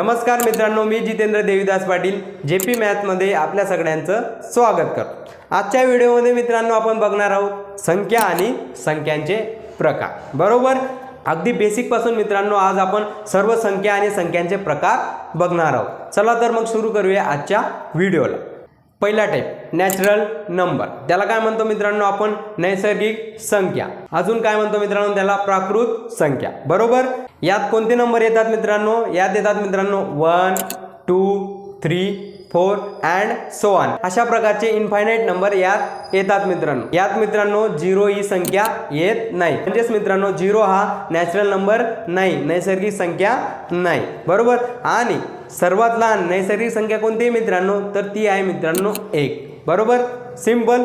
नमस्कार मित्रांनो मी Jitendra Devidas Patil J P मॅथमध्ये आपल्या सगळ्यांचं स्वागत करतो. आजच्या व्हिडिओमध्ये मित्रांनो आपण बघणार आहोत संख्या आणि संख्यांचे प्रकार. बरोबर? अगदी बेसिकपासून मित्रांनो आज आपण सर्व संख्या आणि संख्यांचे प्रकार बघणार आहोत. चला तर मग सुरू करूया आजच्या व्हिडिओला. पहिला टाईप नॅचरल नंबर त्याला काय म्हणतो मित्रांनो आपण? नैसर्गिक संख्या. अजून काय म्हणतो मित्रांनो? त्याला प्राकृत संख्या. बरोबर? यात कोणते नंबर येतात मित्रांनो? यात येतात मित्रांनो one two three four and so on अशा प्रकारचे इन्फायनाईट नंबर यात येतात मित्रांनो. यात मित्रांनो झिरो ही संख्या येत नाही. म्हणजेच मित्रांनो झिरो हा नॅचरल नंबर नाही. नैसर्गिक संख्या नाही. बरोबर? आणि सर्वात लहान नैसर्गिक संख्या कोणती आहे मित्रांनो? तर ती आहे मित्रांनो एक. बरोबर? सिंपल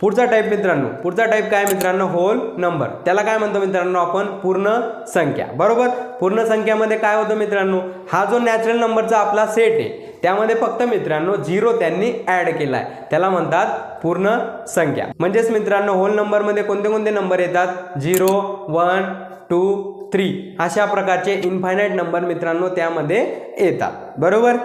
पुढचा टाईप मित्रांनो. पुढचा टाईप काय मित्रांनो? होल नंबर त्याला काय म्हणतो मित्रांनो आपण? पूर्ण संख्या. बरोबर? पूर्ण संख्यामध्ये काय होतं मित्रांनो? हा जो नॅचरल नंबरचा आपला सेट आहे त्यामध्ये फक्त मित्रांनो झिरो त्यांनी ॲड केला आहे त्याला म्हणतात पूर्ण संख्या. म्हणजेच मित्रांनो होल नंबरमध्ये कोणते कोणते नंबर येतात? झिरो वन टू थ्री अशा प्रकारचे इन्फायनाईट नंबर मित्रांनो त्यामध्ये येतात. बरोबर?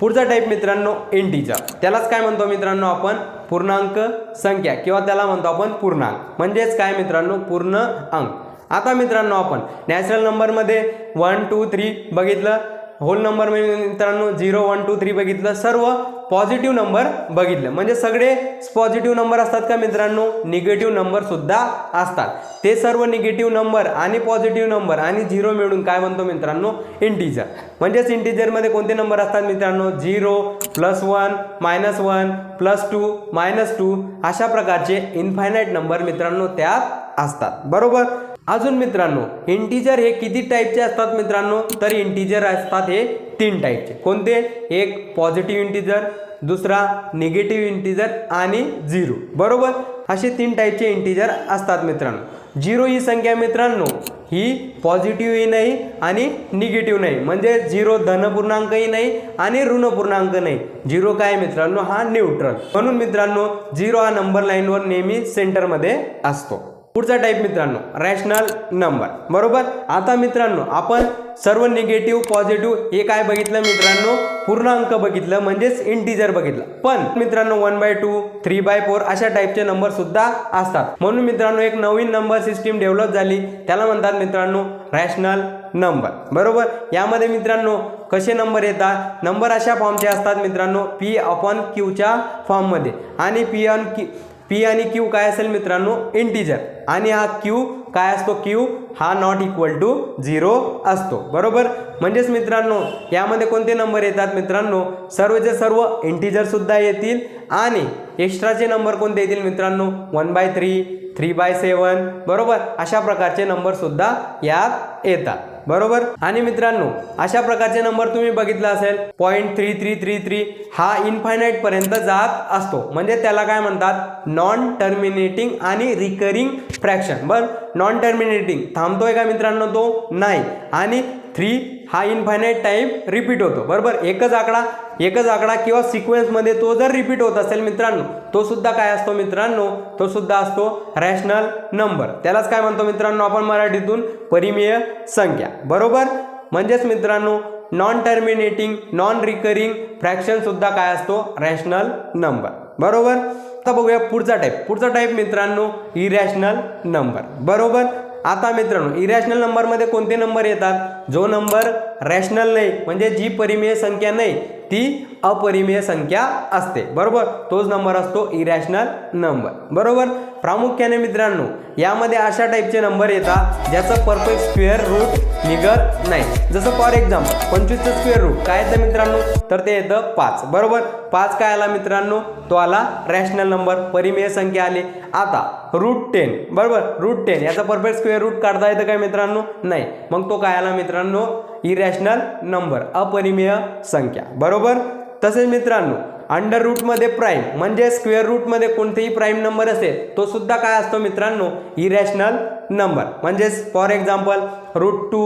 पुढचा टाईप मित्रांनो इंटीजर त्यालाच काय म्हणतो मित्रांनो आपण? पूर्णांक संख्या किंवा त्याला म्हणतो आपण पूर्णांक. म्हणजेच काय मित्रांनो? पूर्ण अंक. आता मित्रांनो आपण नॅचरल नंबरमध्ये वन टू थ्री बघितलं? होल नंबर मित्रांनो झिरो वन टू थ्री बघितलं. सर्व पॉझिटिव्ह नंबर बघितलं. म्हणजे सगळे पॉझिटिव्ह नंबर असतात का मित्रांनो? निगेटिव्ह नंबरसुद्धा असतात. ते सर्व निगेटिव्ह नंबर आणि पॉझिटिव्ह नंबर आणि झिरो मिळून काय म्हणतो मित्रांनो? इंटीजर म्हणजेच इंटीजरमध्ये कोणते नंबर असतात मित्रांनो? Zero plus one minus one plus two minus two अशा प्रकारचे इन्फायनाईट नंबर मित्रांनो त्यात असतात. बरोबर? अजून मित्रांनो इंटीजर हे किती टाईपचे असतात मित्रांनो? तर इंटीजर असतात हे तीन टाईपचे कोणते? एक पॉझिटिव्ह इंटीजर दुसरा निगेटिव्ह इंटीजर आणि झिरो बरोबर? असे तीन टाईपचे इंटीजर असतात मित्रांनो. झिरो ही संख्या मित्रांनो ही पॉझिटिव्हही नाही आणि निगेटिव्ह नाही. म्हणजे झिरो धनपूर्णांकही नाही आणि ऋणपूर्णांक नाही. झिरो काय मित्रांनो? हा न्यूट्रल म्हणून मित्रांनो झिरो हा नंबर लाईनवर नेहमी सेंटरमध्ये असतो. पुढचा टाईप मित्रांनो रॅशनल नंबर बरोबर? आता मित्रांनो आपण सर्व निगेटिव्ह पॉझिटिव्ह हे काय बघितलं मित्रांनो? पूर्णांक बघितलं म्हणजेच इंटिजर बघितलं. पण मित्रांनो one by two three by four अशा टाईपचे नंबर सुद्धा असतात. म्हणून मित्रांनो एक नवीन नंबर सिस्टीम डेव्हलप झाली. त्याला म्हणतात मित्रांनो रॅशनल नंबर बरोबर? यामध्ये मित्रांनो कसे नंबर येतात? नंबर अशा फॉर्मचे असतात मित्रांनो पी अपॉन क्यूच्या फॉर्ममध्ये आणि पी ऑन क्यू पी आणि क्यू काय असेल मित्रांनो? इंटीजर आणि हा क्यू काय असतो? क्यू हा नॉट इक्वल टू झिरो असतो. बरोबर? म्हणजेच मित्रांनो यामध्ये कोणते नंबर येतात मित्रांनो? सर्वचे सर्व इंटीजरसुद्धा येतील आणि एक्स्ट्राचे नंबर कोणते येतील मित्रांनो? One by three three by seven बरोबर? अशा प्रकारचे नंबरसुद्धा यात येतात. बरोबर? आणि मित्रांनो अशा प्रकारचे नंबर तुम्ही बघितला असेल point three three three three हा इन्फायनाईट पर्यंत जात असतो. म्हणजे त्याला काय म्हणतात? नॉन टर्मिनेटिंग आणि रिकरिंग फ्रॅक्शन बर? नॉन टर्मिनेटिंग थांबतोय का मित्रांनो तो? नाही. आणि थ्री हा इनफायनाईट टाईम रिपीट होतो. बरोबर? एकच आकडा एकच आकडा किंवा सिक्वेन्समध्ये तो जर रिपीट होत असेल मित्रांनो तो सुद्धा काय असतो मित्रांनो? तो सुद्धा असतो रॅशनल नंबर त्यालाच काय म्हणतो मित्रांनो आपण मराठीतून? परिमेय संख्या. बरोबर? म्हणजेच मित्रांनो नॉन टर्मिनेटिंग नॉन रिकरिंग फ्रॅक्शनसुद्धा काय असतो? रॅशनल नंबर बरोबर? आता बघूया पुढचा टाईप पुढचा टाईप मित्रांनो इरॅशनल नंबर बरोबर? आता मित्रांनो इरॅशनल नंबरमध्ये कोणते नंबर येतात? जो नंबर रॅशनल नाही म्हणजे जी परिमेय संख्या नाही ती अपरिमेय संख्या असते. बरोबर? तोच नंबर असतो इरॅशनल नंबर बरोबर? प्रामुख्याने मित्रांनो यामध्ये अशा टाईपचे नंबर येतात ज्याचं परफेक्ट स्क्वेअर रूट निघत नाही. जसं फॉर एक्झाम्पल पंचवीसचं स्क्वेअर रूट काय येतं मित्रांनो? तर ते येतं पाच. बरोबर? पाच काय आला मित्रांनो? तो आला रॅशनल नंबर परिमेय संख्या आली. आता रूट टेन बरोबर? रूट टेन याचा परफेक्ट स्क्वेअर रूट काढता येतं काय मित्रांनो? नाही. मग तो काय आला मित्रांनो? इरॅशनल नंबर अपरिमेय संख्या. बरोबर? तसेच मित्रांनो अंडर रूटमध्ये प्राईम म्हणजे स्क्वेअर रूटमध्ये कोणतेही प्राईम नंबर असेल तो सुद्धा काय असतो मित्रांनो? इरॅशनल नंबर म्हणजेच for example root two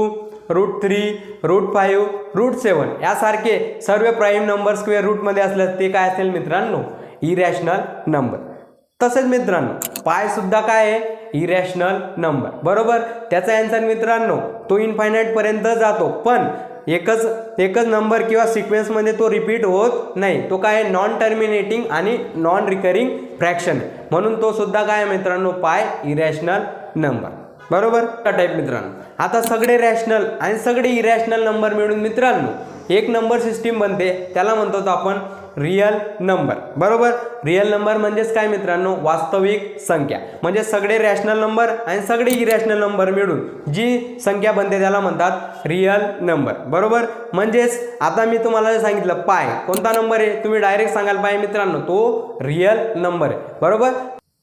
root three root five root seven यासारखे सर्व प्राईम नंबर स्क्वेअर रूटमध्ये असल्यास ते काय असेल मित्रांनो? इरॅशनल नंबर तसेच मित्रांनो पायसुद्धा काय आहे? इरॅशनल नंबर बरोबर? त्याचा आन्सर मित्रांनो तो इनफायनाईटपर्यंत जातो. पण एकच एकच नंबर किंवा सिक्वेन्समध्ये तो रिपीट होत नाही. तो काय नॉन टर्मिनेटिंग आणि नॉन रिकरिंग फ्रॅक्शन म्हणून तो सुद्धा काय मित्रांनो? पाय इरॅशनल नंबर बरोबर? टाईप मित्रांनो. आता सगळे रॅशनल आणि सगळे इरॅशनल नंबर मिळून मित्रांनो एक नंबर सिस्टीम बनते. त्याला म्हणतो तो आपण रिअल नंबर. बरोबर? रिअल नंबर म्हणजेच काय मित्रांनो? वास्तविक संख्या. म्हणजे सगळे रॅशनल नंबर आणि सगळे इरॅशनल नंबर मिळून जी संख्या बनते त्याला म्हणतात रिअल नंबर बरोबर? म्हणजेच आता मी तुम्हाला सांगितलं पाय. कोणता नंबर आहे? तुम्ही डायरेक्ट सांगाल पाय मित्रांनो. तो रिअल नंबर आहे. बरोबर?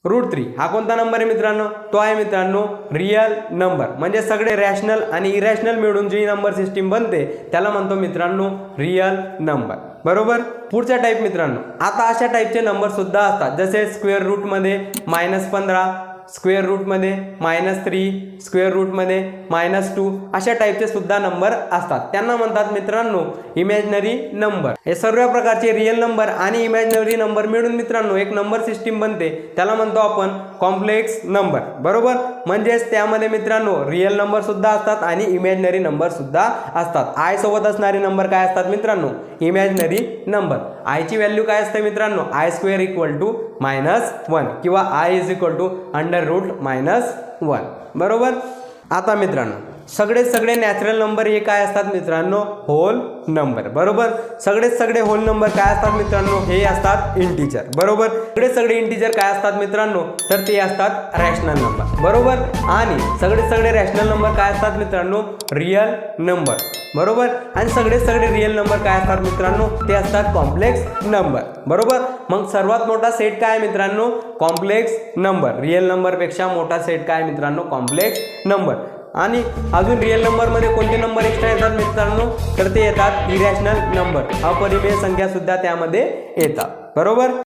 रूट थ्री हा कोणता नंबर आहे मित्रांनो? तो आहे मित्रांनो रिअल नंबर म्हणजे सगळे रॅशनल आणि इरॅशनल मिळून जी नंबर सिस्टीम बनते त्याला म्हणतो मित्रांनो रिअल नंबर बरोबर? पुढचा टाईप मित्रांनो. आता अशा टाईपचे नंबर सुद्धा असतात. जसे स्क्वेअर रूटमध्ये मायनस पंधरा स्क्वेअर रूटमध्ये मायनस थ्री स्क्वेअर रूटमध्ये मायनस टू अशा टाईपचे सुद्धा नंबर असतात. त्यांना म्हणतात मित्रांनो इमॅजिनरी नंबर हे सर्व प्रकारचे रिअल नंबर आणि इमॅजिनरी नंबर मिळून मित्रांनो एक नंबर सिस्टीम बनते. त्याला म्हणतो आपण कॉम्प्लेक्स नंबर बरोबर? म्हणजेच त्यामध्ये मित्रांनो रिअल नंबर सुद्धा असतात आणि इमॅजिनरी नंबर सुद्धा असतात. आय सोबत असणारे नंबर काय असतात मित्रांनो? इमॅजिनरी नंबर आयची व्हॅल्यू काय असते मित्रांनो? I square equal to minus one किंवा I is equal to under root minus one बरोबर? आता मित्रांनो सगळे सगळे नॅचरल नंबर हे काय असतात मित्रांनो? होल नंबर बरोबर? सगळे सगळे होल नंबर काय असतात मित्रांनो? हे असतात इंटीजर बरोबर? सगळे सगळे इंटीजर काय असतात मित्रांनो? तर ते असतात रॅशनल नंबर बरोबर? आणि सगळे सगळे रॅशनल नंबर काय असतात मित्रांनो? रिअल नंबर बरोबर? आणि सगळे सगळे रिअल नंबर काय असतात मित्रांनो? ते असतात कॉम्प्लेक्स नंबर बरोबर? मग सर्वात मोठा सेट काय आहे मित्रांनो? कॉम्प्लेक्स नंबर रिअल नंबरपेक्षा मोठा सेट काय आहे मित्रांनो? कॉम्प्लेक्स नंबर आणि अजून रिअल नंबरमध्ये कोणते नंबर एक्स्ट्रा येतात मित्रांनो? तर ते येतात इरॅशनल नंबर अपरिमेय संख्या सुद्धा त्यामध्ये येतात. बरोबर?